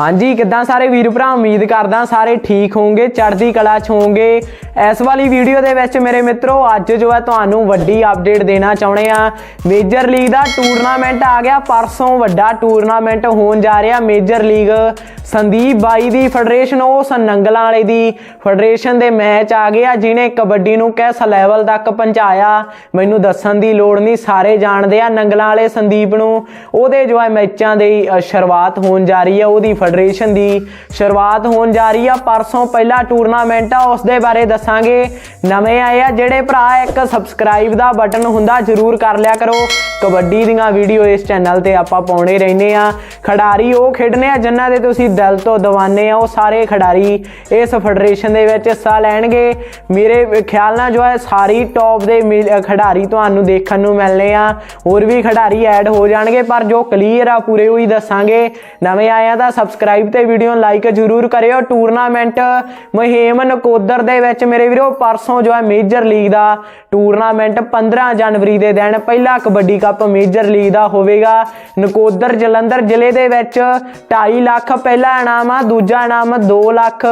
ਹਾਂਜੀ, ਕਿੱਦਾਂ ਸਾਰੇ ਵੀਰ ਭਰਾ? ਉਮੀਦ ਕਰਦਾ ਸਾਰੇ ਠੀਕ ਹੋਵੋਗੇ, ਚੜ੍ਹਦੀ ਕਲਾ ਚ ਹੋਵੋਗੇ। ਇਸ ਵਾਲੀ ਵੀਡੀਓ ਦੇ ਵਿੱਚ ਮੇਰੇ ਮਿੱਤਰੋ, ਅੱਜ ਜੋ ਹੈ ਤੁਹਾਨੂੰ ਵੱਡੀ ਅਪਡੇਟ ਦੇਣਾ ਚਾਹੁੰਦੇ ਆ ਮੇਜਰ ਲੀਗ ਦਾ ਟੂਰਨਾਮੈਂਟ ਆ ਗਿਆ, ਪਰਸੋਂ ਵੱਡਾ ਟੂਰਨਾਮੈਂਟ ਹੋਣ ਜਾ ਰਿਹਾ ਮੇਜਰ ਲੀਗ ਸੰਦੀਪ ਬਾਈ ਦੀ ਫੈਡਰੇਸ਼ਨ ਉਸ ਨੰਗਲਾਂ ਵਾਲੇ ਦੀ ਫੈਡਰੇਸ਼ਨ ਦੇ ਮੈਚ ਆ ਗਿਆ ਜਿਨੇ ਕਬੱਡੀ ਨੂੰ ਕਿਸ ਲੈਵਲ ਤੱਕ ਪਹੁੰਚਾਇਆ, ਮੈਨੂੰ ਦੱਸਣ ਦੀ ਲੋੜ ਨਹੀਂ, ਸਾਰੇ ਜਾਣਦੇ ਆ ਨੰਗਲਾਂ ਵਾਲੇ ਸੰਦੀਪ ਨੂੰ। ਉਹਦੇ ਜੋ ਹੈ ਮੈਚਾਂ ਦੀ ਸ਼ੁਰੂਆਤ ਹੋਣ ਜਾ ਰਹੀ ਹੈ, ਉਹਦੀ ਫੈਡਰੇਸ਼ਨ ਦੀ ਸ਼ੁਰੂਆਤ ਹੋਣ ਜਾ ਰਹੀ ਆ ਪਰਸੋਂ ਪਹਿਲਾ ਟੂਰਨਾਮੈਂਟ ਆ, ਉਸ ਦੇ ਬਾਰੇ ਦੱਸਾਂਗੇ। ਨਵੇਂ ਆਏ ਆ, ਜਿਹੜੇ ਭਰਾ ਇੱਕ ਸਬਸਕ੍ਰਾਈਬ ਦਾ ਬਟਨ ਹੁੰਦਾ, ਜਰੂਰ ਕਰ ਲਿਆ ਕਰੋ। ਕਬੱਡੀ ਦੀਆਂ ਵੀਡੀਓ ਇਸ ਚੈਨਲ ਤੇ ਆਪਾਂ ਪਾਉਣੇ ਰਹਿੰਦੇ ਆ। ਖਿਡਾਰੀ ਉਹ ਖੇਡਣੇ ਆ, ਜਿਨ੍ਹਾਂ ਦੇ ਤੁਸੀਂ ਦਿਲ ਤੋਂ ਦੀਵਾਨੇ ਆ, ਉਹ ਸਾਰੇ ਖਿਡਾਰੀ ਇਸ ਫੈਡਰੇਸ਼ਨ ਦੇ ਵਿੱਚ ਹਿੱਸਾ ਲੈਣਗੇ। ਮੇਰੇ ਖਿਆਲ ਨਾਲ ਜੋ ਹੈ, ਸਾਰੀ ਟੌਪ ਦੇ ਮਿਲ- ਖਿਡਾਰੀ ਤੁਹਾਨੂੰ ਦੇਖਣ ਨੂੰ ਮਿਲਨੇ ਆ। ਹੋਰ ਵੀ ਖਿਡਾਰੀ ਐਡ ਹੋ ਜਾਣਗੇ, ਪਰ ਜੋ ਕਲੀਅਰ ਆ, ਪੂਰੇ ਉਹੀ ਦੱਸਾਂਗੇ। ਨਵੇਂ ਆਇਆ ਤਾਂ ਸਬਸਕ੍ਰਾਈਬ ਤੇ ਵੀਡੀਓ ਲਾਈਕ ਜ਼ਰੂਰ ਕਰਿਓ। ਟੂਰਨਾਮੈਂਟ ਮੁਹਿੰਮ ਨਕੋਦਰ ਦੇ ਵਿੱਚ ਮੇਰੇ ਵੀਰੋ, ਪਰਸੋਂ ਜੋ ਹੈ ਮੇਜਰ ਲੀਗ ਦਾ ਟੂਰਨਾਮੈਂਟ 15 ਜਨਵਰੀ ਦੇ ਦਿਨ, ਪਹਿਲਾ ਕਬੱਡੀ ਕੱਪ ਮੇਜਰ ਲੀਗ ਦਾ ਹੋਵੇਗਾ। ਨਕੋਦਰ ਜਲੰਧਰ ਜ਼ਿਲ੍ਹੇ ਦੇ ਵਿੱਚ 2.5 ਲੱਖ ਪਹਿਲਾ ਇਨਾਮ ਆ, ਦੂਜਾ ਇਨਾਮ 2 ਲੱਖ।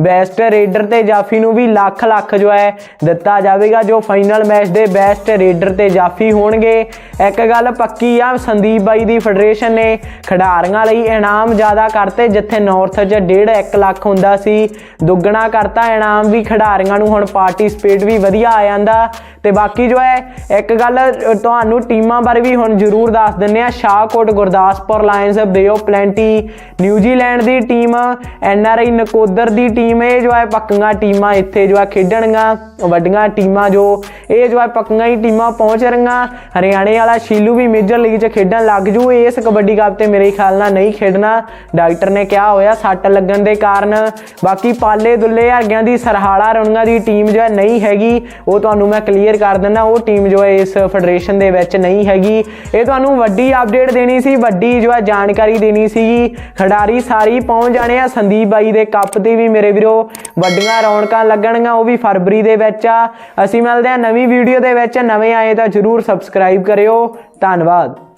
ਬੈਸਟ ਰੇਡਰ ਤੇ ਜਾਫੀ ਨੂੰ ਵੀ ਲੱਖ ਲੱਖ ਜੋ ਹੈ ਦਿੱਤਾ ਜਾਵੇਗਾ, ਜੋ ਫਾਈਨਲ ਮੈਚ ਦੇ ਬੈਸਟ ਰੇਡਰ ਤੇ ਜਾਫੀ ਹੋਣਗੇ। ਇੱਕ ਗੱਲ ਪੱਕੀ ਆ, ਸੰਦੀਪ ਬਾਈ ਦੀ ਫੈਡਰੇਸ਼ਨ ਨੇ ਖਿਡਾਰੀਆਂ ਲਈ ਇਨਾਮ ਜ਼ਿਆਦਾ ਕਰਤੇ, ਜਿੱਥੇ ਨਾਰਥ 'ਚ 1.5 1 ਲੱਖ ਹੁੰਦਾ ਸੀ। ਦੁੱਗਣਾ ਕਰਤਾ, ਇਨਾਮ ਵੀ ਖਿਡਾਰੀਆਂ ਨੂੰ ਹੁਣ ਪਾਰਟਿਸਿਪੇਟ ਵੀ ਵਧੀਆ ਆ ਜਾਂਦਾ। ਤੇ ਬਾਕੀ ਜੋ ਹੈ, ਇੱਕ ਗੱਲ ਤੁਹਾਨੂੰ ਟੀਮਾਂ ਬਾਰੇ ਵੀ ਹੁਣ ਜ਼ਰੂਰ ਦੱਸ ਦਿੰਨੇ ਆ, Shahkot, Gurdaspur lions bay of plenty New Zealand the team, N R I Nakodar the team, ਇਹ ਜੋ ਹੈ ਪੱਕੀਆਂ ਟੀਮਾਂ ਇੱਥੇ ਜੋ ਹੈ ਖੇਡਣਗੀਆਂ, ਵੱਡੀਆਂ ਟੀਮਾਂ ਜੋ, ਇਹ ਜੋ ਹੈ ਪੱਕੀਆਂ ਹੀ ਟੀਮਾਂ ਪਹੁੰਚ ਰਹੀਆਂ। ਹਰਿਆਣੇ ਵਾਲਾ ਸ਼ੀਲੂ ਵੀ ਮੇਜਰ ਲੀਗ 'ਚ ਖੇਡਣ ਲੱਗ ਜੂ, ਇਸ ਕਬੱਡੀ ਕੱਪ ਤੇ ਮੇਰੇ ਖਿਆਲ ਨਾਲ ਨਹੀਂ ਖੇਡਣਾ। ਡਾਕਟਰ ਨੇ ਕਿਹਾ ਹੋਇਆ, ਸੱਟ ਲੱਗਣ ਦੇ ਕਾਰਨ। ਬਾਕੀ ਪਾਲੇ ਦੁੱਲੇ ਹੈਗਿਆਂ ਦੀ ਸਰਹਾਲਾ ਰਣਗਾ ਦੀ ਟੀਮ ਜੋ ਹੈ ਨਹੀਂ ਹੈਗੀ। ਉਹ ਤੁਹਾਨੂੰ ਮੈਂ ਕਲੀਅਰ ਕਰ ਦਿੰਦਾ, ਉਹ ਟੀਮ ਜੋ ਹੈ ਇਸ ਫੈਡਰੇਸ਼ਨ ਦੇ ਵਿੱਚ ਨਹੀਂ ਹੈਗੀ। ਇਹ ਤੁਹਾਨੂੰ ਵੱਡੀ ਅਪਡੇਟ ਦੇਣੀ ਸੀ, ਵੱਡੀ ਜੋ ਹੈ ਜਾਣਕਾਰੀ ਦੇਣੀ ਸੀਗੀ। ਖਿਡਾਰੀ ਸਾਰੀ ਪਹੁੰਚ ਜਾਣੇ ਆ। ਸੰਦੀਪ ਬਾਈ ਦੇ ਕੱਪ ਤੇ ਵੀ ਮੇਰੇ ਵੀਰੋ ਵੱਡੀਆਂ ਰੌਣਕਾਂ ਲੱਗਣਗੀਆਂ, ਉਹ ਵੀ ਫਰਵਰੀ ਦੇ ਵਿੱਚ ਆ। ਅਸੀਂ ਮਿਲਦੇ ਆ ਨਵੀਂ ਵੀਡੀਓ ਦੇ ਵਿੱਚ। ਨਵੇਂ ਆਏ ਤਾਂ ਜਰੂਰ ਸਬਸਕ੍ਰਾਈਬ ਕਰਿਓ। ਧੰਨਵਾਦ।